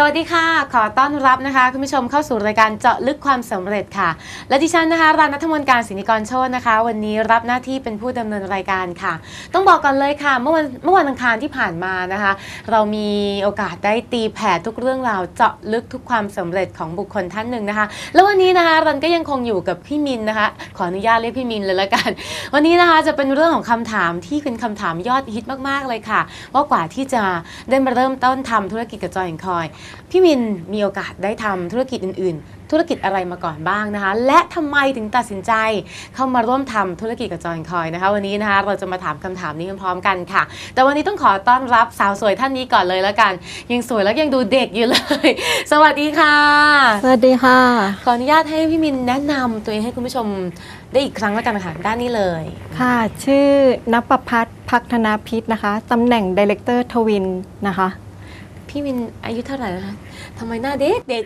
สวัสดีค่ะ ขอต้อนรับนะคะ คุณผู้ชมเข้าสู่รายการเจาะลึกความสำเร็จค่ะ และดิฉันนะคะรันนัทมนต์การศินิกรโชตนะคะ วันนี้รับหน้าที่เป็นผู้ดำเนินรายการค่ะ ต้องบอกก่อนเลยค่ะ เมื่อวันเมื่อวันอังคารที่ผ่านมานะคะ เรามีโอกาสได้ตีแผ่ทุกเรื่องราวเจาะลึกทุกความสำเร็จของบุคคลท่านหนึ่งนะคะ แล้ววันนี้นะคะรันก็ยังคงอยู่กับพี่มินนะคะ ขออนุญาตเรียกพี่มินเลยละกัน วันนี้นะคะจะเป็นเรื่องของคำถามที่เป็นคำถามยอดฮิตมาก ๆเลยค่ะ ว่ากว่าที่จะได้มาเริ่มต้นทำธุรกิจกับจอยแอนคอยพี่มินมีโอกาสได้ทำธุรกิจอื่น ๆ ธุรกิจอะไรมาก่อนบ้างนะคะ และทำไมถึงตัดสินใจเข้ามาร่วมทำธุรกิจกับจอยแอนคอยนะคะ วันนี้นะคะเราจะมาถามคำถามนี้พร้อมๆกันค่ะ แต่วันนี้ต้องขอต้อนรับสาวสวยท่านนี้ก่อนเลยแล้วกัน ยังสวยแล้วยังดูเด็กอยู่เลย สวัสดีค่ะ สวัสดีค่ะ ขออนุญาตให้พี่มินแนะนำตัวเองให้คุณผู้ชมได้อีกครั้งแล้วกันนะคะด้านนี้เลยค่ะ ชื่อนปพัฒน์พัฒนาพิษนะคะตำแหน่งดีเลกเตอร์ทวินนะคะ พี่มินอายุเท่าไหร่แล้วคะทำไมหน้าเด็กเด็ก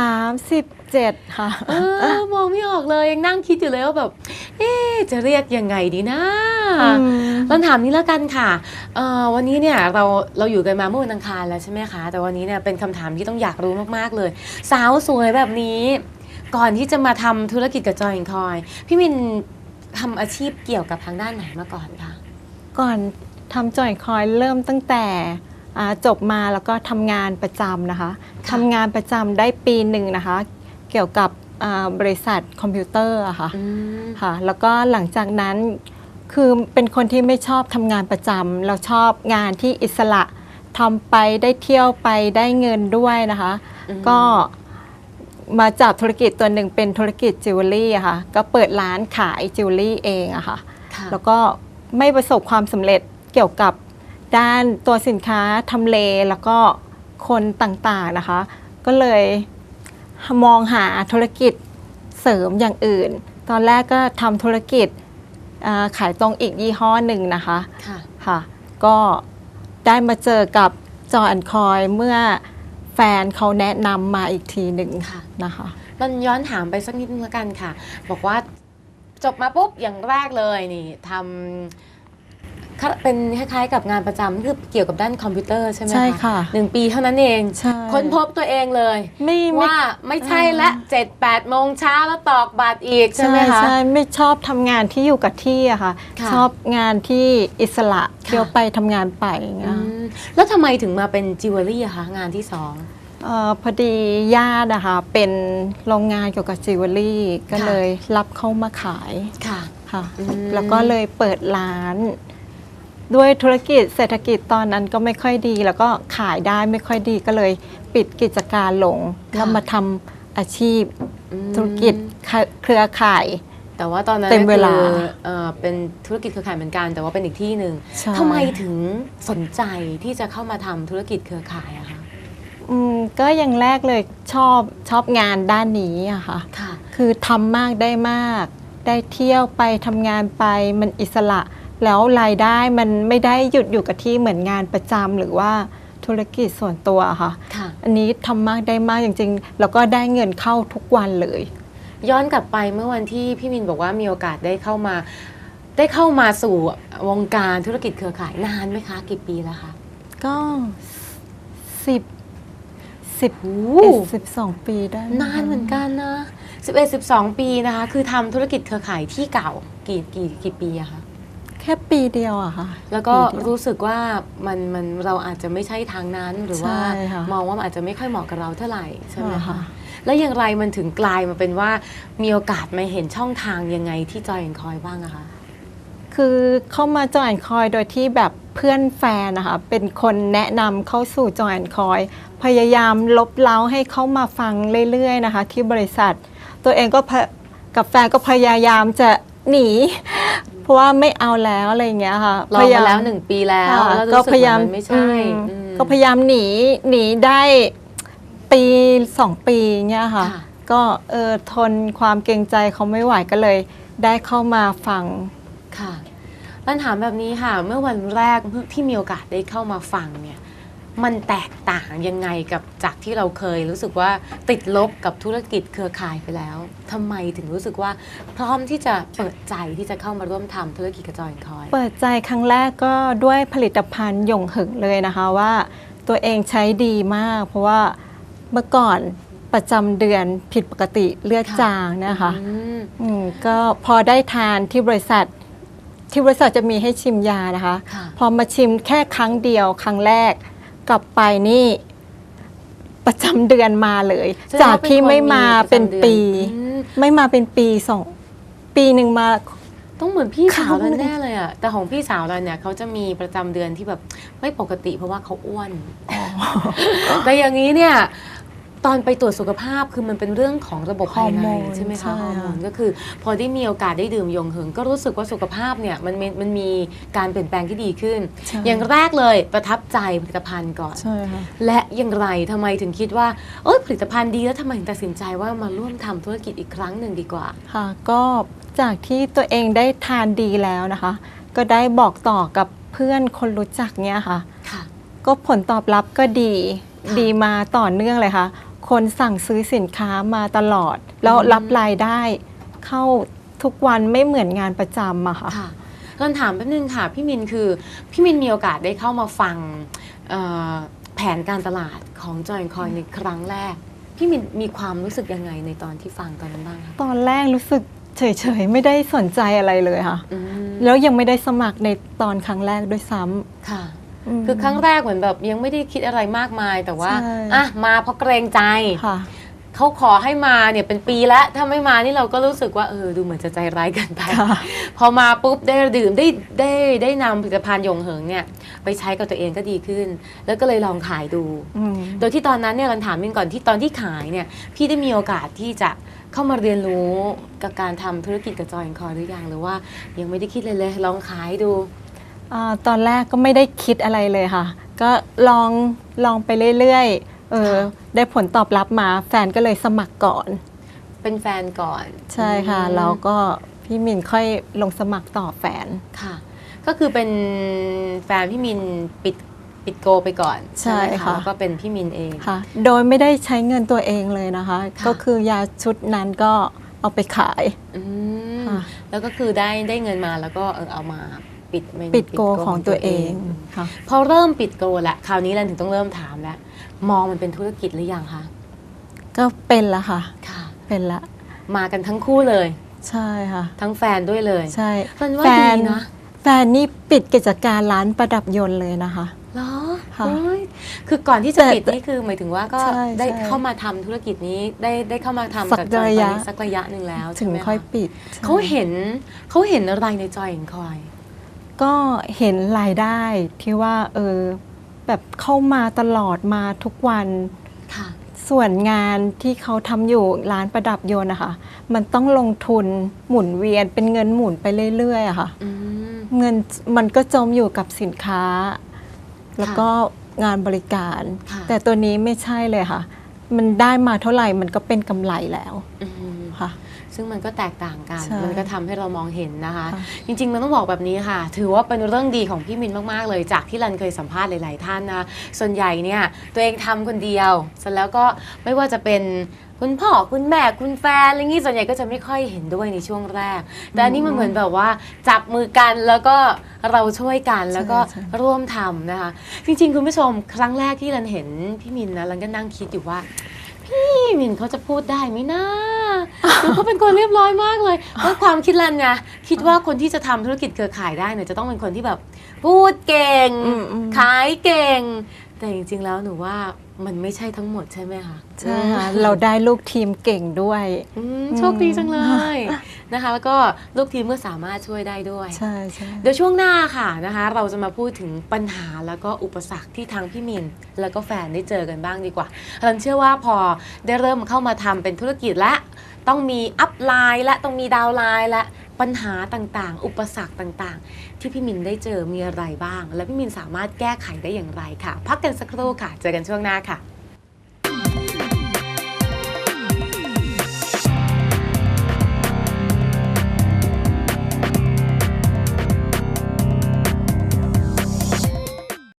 37ค่ะ เออมองไม่ออกเลยยังนั่งคิดอยู่เลยว่าแบบ เอ๊ะจะเรียกยังไงดีนะอืมลองถามนี้แล้วกันค่ะเอ่อวันนี้เนี่ยเราเราอยู่กันมาเมื่อวันอังคารแล้วใช่ไหมคะ แต่วันนี้เนี่ยเป็นคำถามที่ต้องอยากรู้มากๆเลย สาวสวยแบบนี้ ก่อนที่จะมาทำธุรกิจกับจอยคอย พี่มินทำอาชีพเกี่ยวกับทางด้านไหนมาก่อนคะ ก่อน ทำจอยคอยเริ่มตั้งแต่อ่าจบมาแล้วก็ทำงานประจำนะคะทำงานประจำได้ปีหนึ่งนะคะ เกี่ยวกับอ่าบริษัทคอมพิวเตอร์อะค่ะอืมค่ะ แล้วก็หลังจากนั้นคือเป็นคนที่ไม่ชอบทำงานประจำเราชอบงานที่อิสระทำไปได้เที่ยวไปได้เงินด้วยนะคะ อืมก็มาจับธุรกิจตัวหนึ่งเป็นธุรกิจจิวเวลรี่อะค่ะ ก็เปิดร้านขายจิวเวลรี่เองอะค่ะ ค่ะ แล้วก็ไม่ประสบความสำเร็จ เกี่ยวกับด้านตัวสินค้าทำเลแล้วก็คนต่างๆนะคะ ก็เลยมองหาธุรกิจเสริมอย่างอื่น ตอนแรกก็ทำธุรกิจอ่าขายตรงอีกยี่ห้อหนึ่งนะคะค่ะค่ะ ก็ได้มาเจอกับจอแอนคอยเมื่อแฟนเขาแนะนำมาอีกทีหนึ่งค่ะนะคะมันย้อนถามไปสักนิดนึงแล้วกันค่ะ บอกว่าจบมาปุ๊บอย่างแรกเลยนี่ทำค่ะ เป็นคล้ายๆกับงานประจำคือเกี่ยวกับด้านคอมพิวเตอร์ใช่ไหมใช่ค่ะหนึ่งปีเท่านั้นเองใช่ค้นพบตัวเองเลยไม่ไม่ ว่าไม่ใช่ละเจ็ดแปดโมงเช้าแล้วตอกบัตรอีกใช่ไหมคะ ใช่ไม่ชอบทำงานที่อยู่กับที่อะค่ะ ค่ะชอบงานที่อิสระค่ะ เที่ยวไปทำงานไปอย่างเงี้อืยมแล้วทำไมถึงมาเป็นจิวเวลรี่อะคะงานที่สอง เอ่อพอดีญาตินะคะเป็นโรงงานเกี่ยวกับจิวเวลรี่ก็ค่ะ เลยรับเข้ามาขายค่ะ ค่ะ อืม แล้วก็เลยเปิดร้าน ด้วยธุรกิจเศรษฐกิจตอนนั้นก็ไม่ค่อยดี แล้วก็ขายได้ไม่ค่อยดีก็เลยปิดกิจการลงแล้วมาทำอาชีพอืมธุรกิจเครือข่าย แต่ว่าตอนนั้นเต็มเวลาคือเอ่อเป็นธุรกิจเครือข่ายเหมือนกัน แต่ว่าเป็นอีกที่หนึ่งใช่ทำไมถึงสนใจที่จะเข้ามาทำธุรกิจเครือข่ายอะคะอืมก็อย่างแรกเลยชอบชอบงานด้านนี้อะค่ะค่ะคือทำมากได้มาก ได้เที่ยวไปทำงานไปมันอิสระ แล้วรายได้มันไม่ได้หยุดอยู่กับที่เหมือนงานประจำหรือว่าธุรกิจส่วนตัวอะค่ะ ค่ะ อันนี้ทำมากได้มากจริงๆ แล้วก็ได้เงินเข้าทุกวันเลย ย้อนกลับไปเมื่อวันที่พี่มินบอกว่ามีโอกาสได้เข้ามา ได้เข้ามาสู่วงการธุรกิจเครือข่ายนานไหมคะ กี่ปีแล้วคะก็สิบสิบโอ้เอ็ดสิบสองปีได้ไหนานเหมือนกันนะ11 12 ปีนะคะ คือทำธุรกิจเครือข่ายที่เก่ากี่กี่กี่ปีอะคะ แค่ปีเดียวอะค่ะ แล้วก็ปีเดียวรู้สึกว่ามันมันเราอาจจะไม่ใช่ทางนั้นหรือว่าใช่ค่ะมองว่ามันอาจจะไม่ค่อยเหมาะกับเราเท่าไหร่ใช่ไหมอ่าคะค่ะแล้วอย่างไรมันถึงกลายมาเป็นว่ามีโอกาสมาเห็นช่องทางยังไงที่จอยแอนคอยบ้างอะคะคือเข้ามาจอยคอยโดยที่แบบเพื่อนแฟนนะคะเป็นคนแนะนำเข้าสู่จอยคอย พยายามลบเล้าให้เขามาฟังเรื่อยๆนะคะ ที่บริษัท ตัวเองก็พะกับแฟนก็พยายามจะหนีเพ ราะว่าไม่เอาแล้วอะไรอย่างเงี้ยค่ะลองพยยมาแล้วหนึ่งปีแล้วค่ะแล้วก็รู้สึกพยายามว่ามันไม่ใช่อืมอืมก็พยายามหนีหนีได้ปีสองปีเงี้ยค่ะค่ะ ก็เออทนความเกรงใจเขาไม่ไหวก็เลย ได้เข้ามาฟังค่ะปัญถามแบบนี้ค่ะ เมื่อวันแรกที่มีโอกาสได้เข้ามาฟังเนี่ย มันแตกต่างยังไงกับจากที่เราเคยรู้สึกว่าติดลบกับธุรกิจเครือข่ายไปแล้ว ทำไมถึงรู้สึกว่าพร้อมที่จะเปิดใจที่จะเข้ามาร่วมทำธุรกิจกระจอยคอย เปิดใจครั้งแรกก็ด้วยผลิตภัณฑ์หยงหึงเลยนะคะว่าตัวเองใช้ดีมาก เพราะว่าเมื่อก่อนประจำเดือนผิดปกติเลือดค่ะ จางนะคะอืมอืมก็พอได้ทานที่บริษัท ที่บริษัทจะมีให้ชิมยานะคะ ค่ะ พอมาชิมแค่ครั้งเดียวครั้งแรก กลับไปนี่ ประจำเดือนมาเลย แสดงจากว่ที่ไม่มาประจำเป็นดือปี อืมไม่มาเป็นปีสองปีหนึ่งมา ต้องเหมือนพี่สาวเราเขาแน่เลยอะแต่ของพี่สาวเราเนี่ยเขาจะมีประจำเดือนที่แบบไม่ปกติเพราะว่าเขาอ้วน แต่อย่างนี้เนี่ย ตอนไปตรวจสุขภาพคือมันเป็นเรื่องของระบบภายในฮอร์โมนใช่ไหมใช่คะฮอร์โมนค่ะก็คือ พอได้มีโอกาสได้ดื่มยงเหิงก็รู้สึกว่าสุขภาพเนี่ยมันมีมันมีการเปลี่ยนแปลงที่ดีขึ้นใช่อย่างแรกเลยประทับใจผลิตภัณฑ์ก่อนใช่ค่ะและอย่างไรทำไมถึงคิดว่าเอยผลิตภัณฑ์ดีแล้วทำไมถึงตัดสินใจว่ามาร่วมทำธุรกิจอีกครั้งหนึ่งดีกว่าค่ะก็จากที่ตัวเองได้ทานดีแล้วนะคะ ก็ได้บอกต่อกับเพื่อนคนรู้จักเนี่ยค่ะค่ะก็ผลตอบรับก็ดีค่ะดีมาต่อเนื่องเลยค่ะ คนสั่งซื้อสินค้ามาตลอด แล้วอืมรับรายได้เข้าทุกวันไม่เหมือนงานประจำอะค่ะค่ะคำถามแป๊บนึงค่ะ พี่มินคือ พี่มินมีโอกาสได้เข้ามาฟังเอ่อแผนการตลาดของจอยคอยในครั้งแรก พี่มินมีความรู้สึกยังไงในตอนที่ฟังตอนนั้นบ้างคะตอนแรกรู้สึกเฉยๆ ไม่ได้สนใจอะไรเลยค่ะอืมแล้วยังไม่ได้สมัครในตอนครั้งแรกด้วยซ้ำค่ะม คือครั้งแรกเหมือนแบบยังไม่ได้คิดอะไรมากมายแต่ว่าใช่ อะมาเพราะเกรงใจ ค่ะ เขาขอให้มาเนี่ยเป็นปีแล้วถ้าไม่มานี่เราก็รู้สึกว่าเออดูเหมือนจะใจร้ายเกันไป ค่ะพอมาปุ๊บได้ดื่มได้ได้ได้นำผลิตภัณฑ์หยงเหิงเนี่ยไปใช้กับตัวเองก็ดีขึ้น แล้วก็เลยลองขายดู อืม โดยที่ตอนนั้นเนี่ยเราถามมินก่อนที่ตอนที่ขายเนี่ยพี่ได้มีโอกาสที่จะเข้ามาเรียนรู้กับการทำธุรกิจกับจอยคอหรือยังหรือว่ายังไม่ได้คิดเลยเลยลองขายดู อาตอนแรกก็ไม่ได้คิดอะไรเลยค่ะ ก็ลองลองไปเรื่อยๆเออค่ะได้ผลตอบรับมา แฟนก็เลยสมัครก่อน เป็นแฟนก่อนใช่ค่ะอืมแล้วก็พี่มินค่อยลงสมัครต่อแฟน ค่ะ ก็คือเป็นแฟนพี่มินปิดปิดโกไปก่อนใช่ไหมค่ะ แล้วก็เป็นพี่มินเอง ค่ะ โดยไม่ได้ใช้เงินตัวเองเลยนะคะ ค่ะ ก็คือยาชุดนั้นก็เอาไปขาย อืมค่ะ แล้วก็คือได้ได้เงินมาแล้วก็เออเอามา ปิดเมนูปิดโกของตัวเองค่ะพอเริ่มปิดโกแล้วคราวนี้เราถึงต้องเริ่มถามแล้ว มองมันเป็นธุรกิจหรือยังคะก็เป็นละค่ะค่ะ เป็นละ มากันทั้งคู่เลย ใช่ค่ะ ทั้งแฟนด้วยเลย ใช่มันว่าแฟดีนนะแฟนนี่ปิดกิจการร้านประดับยนต์เลยนะคะเหรอค่ะโอ้ยคือก่อนที่จะแต่ปิดนี่คือหมายถึงว่าก็ใช่ได้ใช่เข้ามาทำธุรกิจนี้ได้ได้เข้ามาทำสักกับจอยระยะตอนนี้สักระยะหนึ่งแล้วถึใช่งไหมค่อยคะปิดใช่เขาเห็นเขาเห็นอะไรในจอยเห็นคอย ก็เห็นรายได้ที่ว่าเออแบบเข้ามาตลอดมาทุกวัน ค่ะ ส่วนงานที่เขาทำอยู่ร้านประดับยนต์นะคะมันต้องลงทุนหมุนเวียนเป็นเงินหมุนไปเรื่อยๆอะค่ะ อืม เงินมันก็จมอยู่กับสินค้า แล้วก็งานบริการ ค่ะ แต่ตัวนี้ไม่ใช่เลยค่ะ มันได้มาเท่าไหร่มันก็เป็นกำไรแล้วอืมค่ะ ซึ่งมันก็แตกต่างกันใช่มันก็ทำให้เรามองเห็นนะคะค่ะจริง ๆ มันต้องบอกแบบนี้ค่ะ ถือว่าเป็นเรื่องดีของพี่มินมาก ๆ เลย จากที่รันเคยสัมภาษณ์หลาย ๆ ท่านนะ ส่วนใหญ่เนี่ยตัวเองทำคนเดียวเสร็จแล้วก็ไม่ว่าจะเป็นคุณพ่อคุณแม่คุณแฟนอะไรงี้ส่วนใหญ่ก็จะไม่ค่อยเห็นด้วยในช่วงแรก แต่อันนี้มันเหมือนแบบว่าจับมือกันแล้วก็เราช่วยกันแล้วก็ใช่ร่วมทำนะคะ จริง ๆ คุณผู้ชมครั้งแรกที่รันเห็นพี่มินนะรันก็นั่งคิดอยู่ว่าพี่ มินเขาจะพูดได้ไหมนะดูเขาเป็นคนเรียบร้อยมากเลยว่าความคิดรันไงคิดว่าคนที่จะทำธุรกิจเครือข่ายได้เนี่ยจะต้องเป็นคนที่แบบ พูดเก่งอืมอืมขายเก่ง แต่จริงๆแล้วหนูว่ามันไม่ใช่ทั้งหมดใช่ไหมคะใช่ค่ะเราได้ลูกทีมเก่งด้วยอืมโชคดีจังเลยนะคะ แล้วก็ลูกทีมก็สามารถช่วยได้ด้วยใช่ใช่เดี๋ยวช่วงหน้าค่ะนะคะ เราจะมาพูดถึงปัญหาแล้วก็อุปสรรคที่ทางพี่มิน แล้วก็แฟนได้เจอกันบ้างดีกว่าเราเชื่อว่าพอได้เริ่มเข้ามาทำเป็นธุรกิจและ ต้องมีอัพไลน์และต้องมีดาวน์ไลน์และ ปัญหาต่างๆ อุปสรรคต่างๆ ที่พี่มินได้เจอมีอะไรบ้าง และพี่มินสามารถแก้ไขได้อย่างไรค่ะ พักกันสักครู่ค่ะ เจอกันช่วงหน้าค่ะ